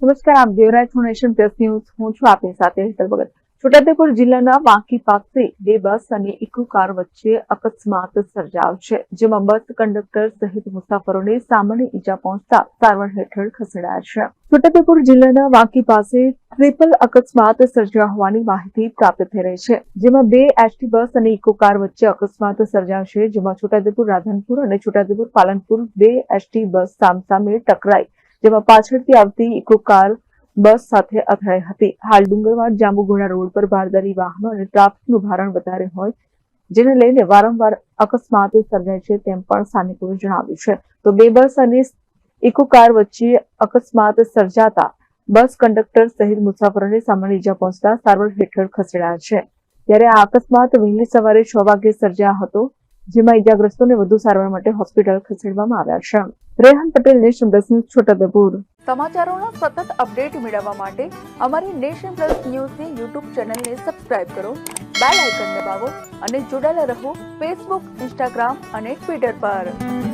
નમસ્કાર, આપ Devraj foundation plus news. હું છું આપની સાથે હેતલ ભગત. છોટાઉદેપુર જિલ્લાના વાંકી પાસે બે બસ અને ઇકો કાર વચ્ચે અકસ્માત સર્જાયો છે, જેમાં બસ કંડક્ટર સહિત મુસાફરોને સામાન્ય ઈજા પહોંચતા સારવાર હેઠળ ખસેડાયા છે. છોટાઉદેપુર જિલ્લાના વાંકી પાસે ટ્રિપલ અકસ્માત સર્જા હોવાની માહિતી પ્રાપ્ત થઈ રહી છે, જેમાં બે એસટી બસ અને ઇકો કાર વચ્ચે અકસ્માત સર્જાયો છે, જેમાં છોટાઉદેપુર રાધનપુર અને છોટાઉદેપુર પાલનપુર બે એસટી બસ સામસામે ટકરાઈ જેમાં પાછળથી આવતી ઇકો કાર, બસ સાથે અથડાઈ હતી. હાલ ડુંગરવાડ જાંબુઘોડા રોડ પર ભારદારી વાહનો અને ટ્રાફિકનું ભારણ વધારે હોય, જેને લઈને વારંવાર અકસ્માત સર્જાય છે તેમ પણ સ્થાનિકોએ જણાવ્યું છે. તો બે બસ અને ઇકો કાર વચ્ચે અકસ્માત સર્જાતા બસ કંડક્ટર સહિત મુસાફરોને સામાન્ય ઇજા પહોંચતા સારવાર હેઠળ ખસેડાયા છે. ત્યારે આ અકસ્માત વહેલી સવારે છ વાગે સર્જાયો હતો. જેમાં ઈજાગ્રસ્તોને વધુ સારવાર માટે હોસ્પિટલ ખસેડવામાં આવ્યા છે. Rehan Patel, Nation Plus News, Chhota Udepur. સમાચારોના સતત અપડેટ મેળવવા માટે અમારી નેશન પ્લસ ન્યૂઝની યુટ્યુબ ચેનલને સબસ્ક્રાઇબ કરો, બેલ આઇકન દબાવો અને જોડાયેલા રહો ફેસબુક, ઇન્સ્ટાગ્રામ અને ટ્વિટર પર.